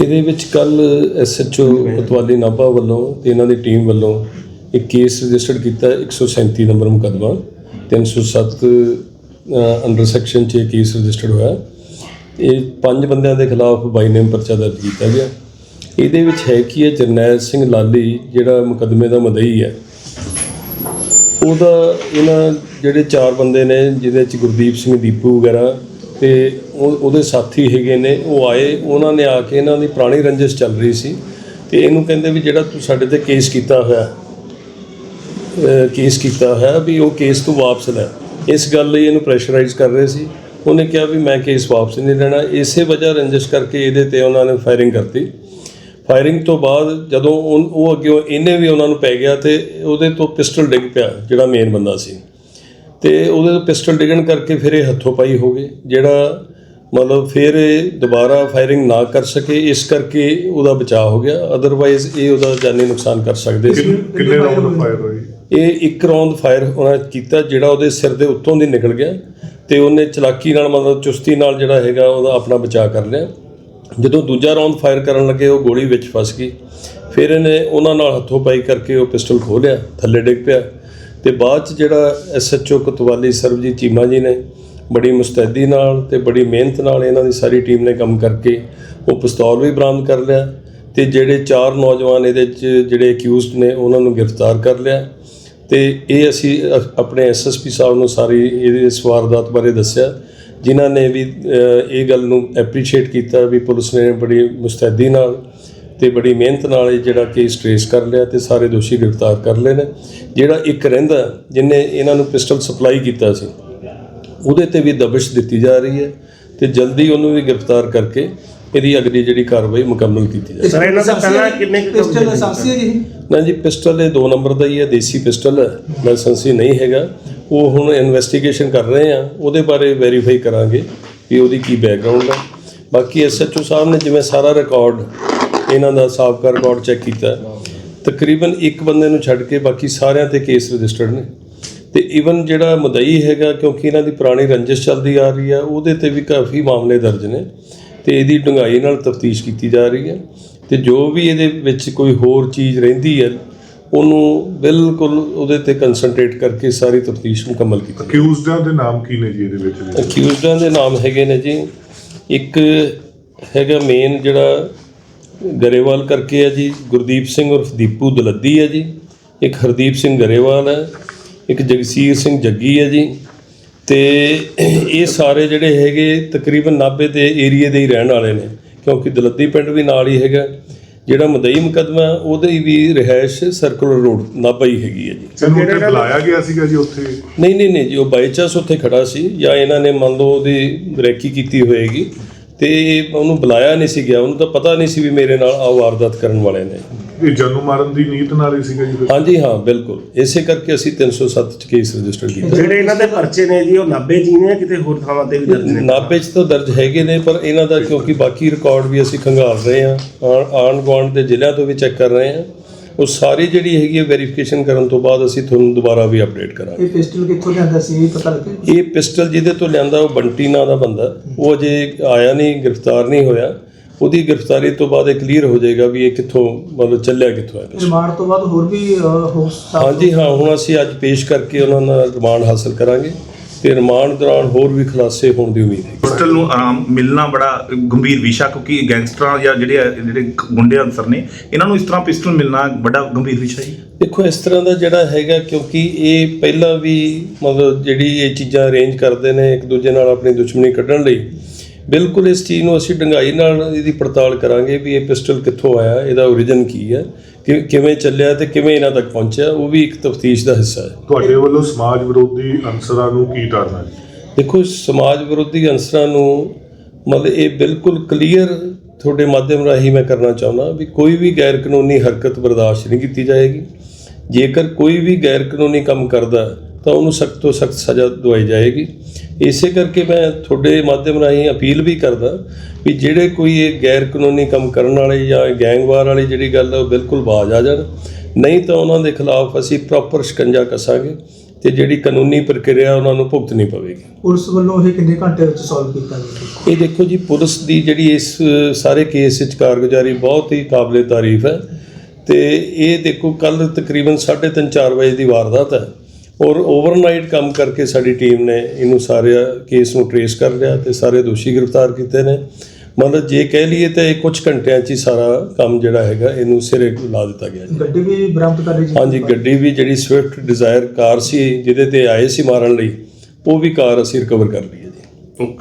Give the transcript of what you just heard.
ਇਹਦੇ ਵਿੱਚ ਕੱਲ ਐਸਐਚਓ ਕੋਤਵਾਲੀ ਨਾਭਾ ਵੱਲੋਂ ਤੇ ਇਹਨਾਂ ਦੀ ਟੀਮ ਵੱਲੋਂ ਇੱਕ ਕੇਸ ਰਜਿਸਟਰਡ ਕੀਤਾ 137 ਨੰਬਰ ਮੁਕੱਦਮਾ 307 ਅੰਡਰ ਸੈਕਸ਼ਨ 'ਚ ਇਹ ਕੇਸ ਰਜਿਸਟਰਡ ਹੋਇਆ। ਇਹ ਪੰਜ ਬੰਦਿਆਂ ਦੇ ਖਿਲਾਫ ਬਾਈ ਨੇਮ ਪਰਚਾ ਦਰਜ ਕੀਤਾ ਗਿਆ। ਇਹਦੇ ਵਿੱਚ ਹੈ ਕੀ ਹੈ ਜਰਨੈਲ ਸਿੰਘ ਲਾਲੀ ਜਿਹੜਾ ਮੁਕੱਦਮੇ ਦਾ ਮਦਈ ਹੈ ਉਹਦਾ ਇਹਨਾਂ ਜਿਹੜੇ ਚਾਰ ਬੰਦੇ ਨੇ ਜਿਹਦੇ ਚ ਗੁਰਦੀਪ ਸਿੰਘ ਦੀਪੂ ਵਗੈਰਾ ਤੇ ਉਹ- ਉਹਦੇ ਸਾਥੀ ਹੈਗੇ ਨੇ, ਉਹ ਆਏ, ਉਹਨਾਂ ਨੇ ਆ ਕੇ ਇਹਨਾਂ ਦੀ ਪੁਰਾਣੀ ਰੰਜਿਸ਼ ਚੱਲ ਰਹੀ ਸੀ ਤੇ ਇਹਨੂੰ ਕਹਿੰਦੇ ਵੀ ਜਿਹੜਾ ਤੂੰ ਸਾਡੇ ਤੇ ਕੇਸ ਕੀਤਾ ਹੋਇਆ ਕੇਸ ਕੀਤਾ ਹੋਇਆ ਵੀ ਉਹ ਕੇਸ ਤੂੰ ਵਾਪਸ ਲੈ। ਇਸ ਗੱਲ ਲਈ ਇਹਨੂੰ ਪ੍ਰੈਸ਼ਰਾਈਜ਼ ਕਰ ਰਹੇ ਸੀ। ਉਹਨੇ ਕਿਹਾ ਵੀ ਮੈਂ ਕੇਸ ਵਾਪਸ ਨਹੀਂ ਲੈਣਾ। ਇਸੇ ਵਜ੍ਹਾ ਰੰਜਿਸ਼ ਕਰਕੇ ਇਹਦੇ ਤੇ ਉਹਨਾਂ ਨੇ ਫਾਇਰਿੰਗ ਕਰਤੀ। ਫਾਇਰਿੰਗ ਤੋਂ ਬਾਅਦ ਜਦੋਂ ਉਹ ਉਹ ਅੱਗੇ ਇਹਨੇ ਵੀ ਉਹਨਾਂ ਨੂੰ ਪੈ ਗਿਆ ਤੇ ਉਹਦੇ ਤੋਂ ਪਿਸਟਲ ਡਿੱਗ ਪਿਆ, ਜਿਹੜਾ ਮੇਨ ਬੰਦਾ ਸੀ। ਤੇ ਉਹਦੇ ਪਿਸਟਲ ਡਿੱਗਣ ਕਰਕੇ ਫਿਰ ਇਹ ਹੱਥੋਂ ਪਾਈ ਹੋ ਗਏ ਜਿਹੜਾ ਮਤਲਬ ਫਿਰ ਇਹ ਦੁਬਾਰਾ ਫਾਇਰਿੰਗ ਨਾ ਕਰ ਸਕੇ ਇਸ ਕਰਕੇ ਉਹਦਾ ਬਚਾਅ ਹੋ ਗਿਆ। ਅਦਰਵਾਈਜ਼ ਇਹ ਉਹਦਾ ਜਾਨੀ ਨੁਕਸਾਨ ਕਰ ਸਕਦੇ ਸੀ। ਕਿੰਨ- ਰਾਉਂਡ ਫਾਇਰ ਹੋਏ? ਇਹ ਇੱਕ ਰੌਂਦ ਫਾਇਰ ਉਹਨਾਂ ਕੀਤਾ ਜਿਹੜਾ ਉਹਦੇ ਸਿਰ ਦੇ ਉੱਤੋਂ ਦੀ ਨਿਕਲ ਗਿਆ ਤੇ ਉਹਨੇ ਚਲਾਕੀ ਨਾਲ ਮਤਲਬ ਚੁਸਤੀ ਨਾਲ ਜਿਹੜਾ ਹੈਗਾ ਉਹਦਾ ਆਪਣਾ ਬਚਾਅ ਕਰ ਲਿਆ। ਜਦੋਂ ਦੂਜਾ ਰੌਂਦ ਫਾਇਰ ਕਰਨ ਲੱਗੇ ਉਹ ਗੋਲੀ ਵਿੱਚ ਫਸ ਗਈ। ਫਿਰ ਇਹਨੇ ਉਹਨਾਂ ਨਾਲ ਹੱਥੋਂ ਪਾਈ ਕਰਕੇ ਉਹ ਪਿਸਟਲ ਖੋਲਿਆ ਥੱਲੇ ਡਿੱਗ ਪਿਆ। ਤੇ ਬਾਅਦ ਚ ਜਿਹੜਾ ਐਸਐਚਓ ਕਤਵਾਲੀ ਸਰਬਜੀਤ ਚੀਮਾ ਜੀ ਨੇ ਬੜੀ ਮੁਸਤੈਦੀ ਨਾਲ ਤੇ ਬੜੀ ਮਿਹਨਤ ਨਾਲ ਇਹਨਾਂ ਦੀ ਸਾਰੀ ਟੀਮ ਨੇ ਕੰਮ ਕਰਕੇ ਉਹ ਪਿਸਤੌਲ ਵੀ ਬਰਾਮਦ ਕਰ ਲਿਆ ਤੇ ਜਿਹੜੇ ਚਾਰ ਨੌਜਵਾਨ ਇਹਦੇ ਚ ਜਿਹੜੇ ਅਕਿਊਜ਼ਡ ਨੇ ਉਹਨਾਂ ਨੂੰ ਗ੍ਰਿਫਤਾਰ ਕਰ ਲਿਆ ਤੇ ਇਹ ਅਸੀਂ ਅ- ਆਪਣੇ ਐਸਐਸਪੀ ਸਾਹਿਬ ਨੂੰ ਸਾਰੀ ਇਹਦੇ ਸਵਾਰਦਾਤ ਬਾਰੇ ਦੱਸਿਆ, ਜਿਨ੍ਹਾਂ ਨੇ ਵੀ ਇਹ ਗੱਲ ਨੂੰ ਐਪਰੀਸ਼ੀਏਟ ਕੀਤਾ ਵੀ ਪੁਲਿਸ ਨੇ ਬੜੀ ਮੁਸਤੈਦੀ ਨਾਲ ਤੇ ਬੜੀ ਮਿਹਨਤ ਨਾਲ ਇਹ ਜਿਹੜਾ ਕੇਸ ਟ੍ਰੇਸ ਕਰ ਲਿਆ ਤੇ ਸਾਰੇ ਦੋਸ਼ੀ ਗ੍ਰਿਫਤਾਰ ਕਰ ਲਏ ਨੇ। ਜਿਹੜਾ ਇੱਕ ਰਹਿੰਦਾ ਜਿਨੇ ਇਹਨਾਂ ਨੂੰ ਪਿਸਟਲ ਸਪਲਾਈ ਕੀਤਾ ਸੀ ਉਹਦੇ ਤੇ ਵੀ ਦਬਿਸ਼ ਦਿੱਤੀ ਜਾ ਰਹੀ ਹੈ ਤੇ ਜਲਦੀ ਉਹਨੂੰ ਵੀ ਗ੍ਰਿਫਤਾਰ ਕਰਕੇ ਇਹਦੀ ਅਗਲੀ ਜਿਹੜੀ ਕਾਰਵਾਈ ਮੁਕੰਮਲ ਕੀਤੀ ਜਾਵੇ। ਸਰ, ਇਹਨਾਂ ਤੋਂ ਪਹਿਲਾਂ ਕਿੰਨੇ ਪਿਸਟਲ ਲਾਇਸੈਂਸੀ ਹੈ ਜੀ? ਨਾ ਜੀ ਪਿਸਟਲ ਇਹ 2 ਨੰਬਰ ਦਾ ਹੀ ਹੈ ਦੇਸੀ ਪਿਸਟਲ ਹੈ ਲਾਇਸੈਂਸੀ ਨਹੀਂ ਹੈਗਾ। ਉਹ ਹੁਣ ਇਨਵੈਸਟੀਗੇਸ਼ਨ ਕਰ ਰਹੇ ਆ ਉਹਦੇ ਬਾਰੇ ਵੈਰੀਫਾਈ ਕਰਾਂਗੇ ਵੀ ਉਹਦੀ ਕੀ ਬੈਕਗ੍ਰਾਉਂਡ ਹੈ। ਬਾਕੀ ਐਸਐਚਓ ਸਾਹਿਬ ਨੇ ਜਿਵੇਂ ਸਾਰਾ ਰਿਕਾਰਡ ਇਹਨਾਂ ਦਾ ਸਾਬਕਾ ਰਿਕਾਰਡ ਚੈੱਕ ਕੀਤਾ। ਤਕਰੀਬਨ ਇੱਕ ਬੰਦੇ ਨੂੰ ਛੱਡ ਕੇ ਬਾਕੀ ਸਾਰਿਆਂ ਤੇ ਕੇਸ ਰਜਿਸਟਰਡ ਨੇ। ਤੇ ਇਵਨ ਜਿਹੜਾ ਮਦਈ ਹੈਗਾ ਕਿਉਂਕਿ ਇਹਨਾਂ ਦੀ ਪੁਰਾਣੀ ਰੰਜਿਸ਼ ਚੱਲਦੀ ਆ ਰਹੀ ਆ ਉਹਦੇ ਤੇ ਵੀ ਕਾਫੀ ਮਾਮਲੇ ਦਰਜ ਨੇ ਤੇ ਇਹਦੀ ਡੂੰਘਾਈ ਨਾਲ ਤਫਤੀਸ਼ ਕੀਤੀ ਜਾ ਰਹੀ ਹੈ। ਤੇ ਜੋ ਵੀ ਇਹਦੇ ਵਿੱਚ ਕੋਈ ਹੋਰ ਚੀਜ਼ ਰਹਿੰਦੀ ਹੈ ਉਹਨੂੰ ਬਿਲਕੁਲ ਉਹਦੇ ਤੇ ਕਨਸੈਂਟਰੇਟ ਕਰਕੇ ਸਾਰੀ ਤਫਤੀਸ਼ ਮੁਕੰਮਲ ਕੀਤੀ। ਅਕਿਊਜ਼ਡਾਂ ਦੇ ਨਾਮ ਕੀ ਨੇ ਜੀ ਇਹਦੇ ਵਿੱਚ? ਅਕਿਊਜ਼ਡਾਂ ਦੇ ਨਾਮ ਹੈਗੇ ਨੇ ਜੀ। ਇੱਕ ਹੈਗਾ ਮੇਨ ਜਿਹੜਾ ਗਰੇਵਾਲ ਕਰਕੇ ਹੈ ਜੀ ਗੁਰਦੀਪ ਸਿੰਘ ਉਰਫ ਦੀਪੂ ਦਲੱਦੀ ਹੈ ਜੀ ਇੱਕ ਹਰਦੀਪ ਸਿੰਘ ਗਰੇਵਾਲ ਹੈ ਇੱਕ ਜਗਸੀਰ ਸਿੰਘ ਜੱਗੀ ਹੈ ਜੀ ਤੇ ਇਹ ਸਾਰੇ ਜਿਹੜੇ ਹੈਗੇ ਤਕਰੀਬਨ ਨਾਭੇ ਦੇ ਏਰੀਏ ਦੇ ਹੀ ਰਹਿਣ ਵਾਲੇ ਨੇ ਕਿਉਂਕਿ ਦਲੱਦੀ ਪਿੰਡ ਵੀ ਨਾਲ ਹੀ ਹੈਗਾ ਜਿਹੜਾ ਮਦਈ ਮੁਕੱਦਮਾ ਉਹਦੀ ਵੀ ਰਿਹਾਇਸ਼ ਸਰਕੂਲਰ ਰੋਡ ਨਾਭਾ ਹੀ ਹੈਗੀ ਹੈ ਜੀ। ਇਹਨੂੰ ਉੱਥੇ ਬੁਲਾਇਆ ਗਿਆ ਸੀਗਾ ਜੀ ਉੱਥੇ? ਨਹੀਂ ਨਹੀਂ ਨਹੀਂ ਜੀ ਉਹ ਬਾਈ ਚਾਂਸ ਉੱਥੇ ਖੜਾ ਸੀ ਜਾਂ ਇਹਨਾਂ ਨੇ ਮੰਨ ਲਓ ਉਹਦੀ ਰੈਕੀ ਕੀਤੀ ਹੋਏਗੀ ਤੇ ਉਹਨੂੰ ਬੁਲਾਇਆ ਨਹੀਂ ਸੀ ਗਿਆ ਉਹਨੂੰ ਤਾਂ ਪਤਾ ਨਹੀਂ ਸੀ ਵੀ ਮੇਰੇ ਨਾਲ ਆ ਵਾਰਦਾਤ ਕਰਨ ਵਾਲੇ ਨੇ। ਇਹ ਜਾਨੂ ਮਾਰਨ ਦੀ ਨੀਤ ਨਾਲ ਹੀ ਸੀਗਾ ਜੀ? ਹਾਂਜੀ ਹਾਂ ਬਿਲਕੁਲ। ਇਸੇ ਕਰਕੇ ਅਸੀਂ 307 ਚ ਕੇਸ ਰਜਿਸਟਰ ਕੀਤਾ। ਜਿਹੜੇ ਇਹਨਾਂ ਦੇ ਪਰਚੇ ਨੇ ਜੀ ਉਹ 90 ਜੀ ਨੇ ਕਿਤੇ ਹੋਰ ਥਾਵਾਂ ਤੇ ਵੀ ਦਰਜ ਨੇ? ਨਾਭੇ ਚ ਤਾਂ ਦਰਜ ਹੈਗੇ ਨੇ ਪਰ ਇਹਨਾਂ ਦਾ ਕਿਉਂਕਿ ਬਾਕੀ ਰਿਕਾਰਡ ਵੀ ਅਸੀਂ ਖੰਗਾਲ ਰਹੇ ਹਾਂ ਆਣ- ਆਂਢ ਗੁਆਂਢ ਦੇ ਜ਼ਿਲ੍ਹਿਆਂ ਤੋਂ ਵੀ ਚੈੱਕ ਕਰ ਰਹੇ ਹਾਂ। ਉਹ ਸਾਰੀ ਜਿਹੜੀ ਹੈਗੀ ਹੈ ਵੈਰੀਫਿਕੇਸ਼ਨ ਕਰਨ ਤੋਂ ਬਾਅਦ ਅਸੀਂ ਤੁਹਾਨੂੰ ਦੁਬਾਰਾ ਵੀ ਅਪਡੇਟ ਕਰਾਂਗੇ। ਇਹ ਪਿਸਟਲ ਕਿੱਥੋਂ ਲਿਆਂਦਾ ਸੀ? ਪਤਾ ਲੱਗੇ ਇਹ ਪਿਸਟਲ ਜਿਹਦੇ ਤੋਂ ਲਿਆਂਦਾ ਉਹ ਬੰਟੀ ਨਾਂ ਦਾ ਬੰਦਾ। ਉਹ ਅਜੇ ਆਇਆ ਨਹੀਂ ਗ੍ਰਿਫਤਾਰ ਨਹੀਂ ਹੋਇਆ। ਉਹਦੀ ਗ੍ਰਿਫਤਾਰੀ ਤੋਂ ਬਾਅਦ ਇਹ ਕਲੀਅਰ ਹੋ ਜਾਏਗਾ ਵੀ ਇਹ ਕਿੱਥੋਂ ਮਤਲਬ ਚੱਲਿਆ ਕਿੱਥੋਂ ਹੈ। ਰਿਮਾਂਡ ਤੋਂ ਬਾਅਦ ਹੋਰ ਵੀ ਹੋ ਹਾਂਜੀ ਹਾਂ ਹੁਣ ਅਸੀਂ ਅੱਜ ਪੇਸ਼ ਕਰਕੇ ਉਹਨਾਂ ਦਾ ਰਿਮਾਂਡ ਹਾਸਲ ਕਰਾਂਗੇ। ਤੇ ਰਿਮਾਂਡ ਦੌਰਾਨ ਹੋਰ ਵੀ ਖੁਲਾਸੇ ਹੋਣ ਦੀ ਉਮੀਦ ਹੈ। ਪਿਸਟਲ ਨੂੰ ਆਰਾਮ ਮਿਲਣਾ ਬੜਾ ਗੰਭੀਰ ਵਿਸ਼ਾ ਕਿਉਂਕਿ ਗੈਂਗਸਟਰਾਂ ਜਾਂ ਜਿਹੜੇ ਜਿਹੜੇ ਗੁੰਡੇ ਅਨਸਰ ਨੇ ਇਹਨਾਂ ਨੂੰ ਇਸ ਤਰ੍ਹਾਂ ਪਿਸਟਲ ਮਿਲਣਾ ਬੜਾ ਗੰਭੀਰ ਵਿਸ਼ਾ ਜੀ ਦੇਖੋ ਇਸ ਤਰ੍ਹਾਂ ਦਾ ਜਿਹੜਾ ਹੈਗਾ ਕਿਉਂਕਿ ਇਹ ਪਹਿਲਾਂ ਵੀ ਮਤਲਬ ਜਿਹੜੀ ਇਹ ਚੀਜ਼ਾਂ ਅਰੇਂਜ ਕਰਦੇ ਨੇ ਇੱਕ ਦੂਜੇ ਨਾਲ ਆਪਣੀ ਦੁਸ਼ਮਣੀ ਕੱਢਣ ਲਈ ਬਿਲਕੁਲ ਇਸ ਚੀਜ਼ ਨੂੰ ਅਸੀਂ ਡੰਗਾਈ ਨਾਲ ਇਹਦੀ ਪੜਤਾਲ ਕਰਾਂਗੇ ਵੀ ਇਹ ਪਿਸਟਲ ਕਿੱਥੋਂ ਆਇਆ ਇਹਦਾ origin ਕੀ ਹੈ ਕਿ ਕਿਵੇਂ ਚੱਲਿਆ ਤੇ ਕਿਵੇਂ ਇਹਨਾਂ ਤੱਕ ਪਹੁੰਚਿਆ ਉਹ ਵੀ ਇੱਕ ਤਫਤੀਸ਼ ਦਾ ਹਿੱਸਾ ਹੈ। ਤੁਹਾਡੇ ਵੱਲੋਂ ਸਮਾਜ ਵਿਰੋਧੀ ਅਨਸਰਾਂ ਨੂੰ ਕੀ ਕਰਨਾ ਜੀ? ਦੇਖੋ ਸਮਾਜ ਵਿਰੋਧੀ ਅੰਸਰਾਂ ਨੂੰ ਮਤਲਬ ਇਹ ਬਿਲਕੁਲ ਕਲੀਅਰ ਤੁਹਾਡੇ ਮਾਧਿਅਮ ਰਾਹੀਂ ਮੈਂ ਕਰਨਾ ਚਾਹੁੰਦਾ ਵੀ ਕੋਈ ਵੀ ਗੈਰ ਕਾਨੂੰਨੀ ਹਰਕਤ ਬਰਦਾਸ਼ਤ ਨਹੀਂ ਕੀਤੀ ਜਾਏਗੀ। ਜੇਕਰ ਕੋਈ ਵੀ ਗੈਰ ਕਾਨੂੰਨੀ ਕੰਮ ਕਰਦਾ ਹੈ, ਤਾਂ ਉਹਨੂੰ ਸਖਤ ਤੋਂ ਸਖਤ ਸਜ਼ਾ ਦਵਾਈ ਜਾਏਗੀ। ਇਸੇ ਕਰਕੇ ਮੈਂ ਤੁਹਾਡੇ ਮਾਧਿਅਮ ਰਾਹੀਂ ਅਪੀਲ ਵੀ ਕਰਦਾ ਵੀ ਜਿਹੜੇ ਕੋਈ ਇਹ ਗੈਰ ਕਾਨੂੰਨੀ ਕੰਮ ਕਰਨ ਵਾਲੇ ਜਾਂ ਗੈਂਗਵਾਰ ਵਾਲੀ ਜਿਹੜੀ ਗੱਲ ਹੈ ਉਹ ਬਿਲਕੁਲ ਬਾਜ਼ ਆ ਜਾਣ। ਨਹੀਂ ਤਾਂ ਉਹਨਾਂ ਦੇ ਖਿਲਾਫ ਅਸੀਂ ਪ੍ਰੋਪਰ ਸ਼ਿਕੰਜਾ ਕੱਸਾਂਗੇ ਤੇ ਜਿਹੜੀ ਕਾਨੂੰਨੀ ਪ੍ਰਕਿਰਿਆ ਉਹਨਾਂ ਨੂੰ ਭੁਗਤਣੀ ਪਵੇਗੀ। ਪੁਲਿਸ ਵੱਲੋਂ ਇਹ ਕਿੰਨੇ ਘੰਟੇ ਵਿੱਚ ਸੋਲਵ ਕੀਤਾ ਗਿਆ? ਇਹ ਦੇਖੋ ਜੀ ਪੁਲਿਸ ਦੀ ਜਿਹੜੀ ਇਸ ਸਾਰੇ ਕੇਸ ਵਿੱਚ ਕਾਰਗੁਜ਼ਾਰੀ ਬਹੁਤ ਹੀ ਕਾਬਲੇ ਤਾਰੀਫ ਹੈ ਤੇ ਇਹ ਦੇਖੋ ਕੱਲ ਤਕਰੀਬਨ 3:30 4 ਵਜੇ ਦੀ ਵਾਰਦਾਤ ਹੈ। ਔਰ ਓਵਰਨਾਈਟ ਕੰਮ ਕਰਕੇ ਸਾਡੀ ਟੀਮ ਨੇ ਇਹਨੂੰ ਸਾਰੇ ਕੇਸ ਨੂੰ ਟਰੇਸ ਕਰ ਲਿਆ ਤੇ ਸਾਰੇ ਦੋਸ਼ੀ ਗ੍ਰਿਫਤਾਰ ਕੀਤੇ ਨੇ। ਮਤਲਬ ਜੇ ਕਹਿ ਲਈਏ ਤਾਂ ਇਹ ਕੁਝ ਘੰਟਿਆਂ 'ਚ ਹੀ ਸਾਰਾ ਕੰਮ ਜਿਹੜਾ ਹੈਗਾ ਇਹਨੂੰ ਸਿਰੇ ਲਾ ਦਿੱਤਾ ਗਿਆ ਜੀ। ਗੱਡੀ ਵੀ ਬਰਾਮਦ ਕਰ ਲਈ ਜੀ? ਹਾਂਜੀ ਗੱਡੀ ਵੀ ਜਿਹੜੀ ਸਵਿਫਟ ਡਿਜ਼ਾਇਰ ਕਾਰ ਸੀ ਜਿਹਦੇ ਤੇ ਆਏ ਸੀ ਮਾਰਨ ਲਈ ਉਹ ਵੀ ਕਾਰ ਅਸੀਂ ਰਿਕਵਰ ਕਰ ਲਈ ਹੈ ਜੀ। ਓਕੇ।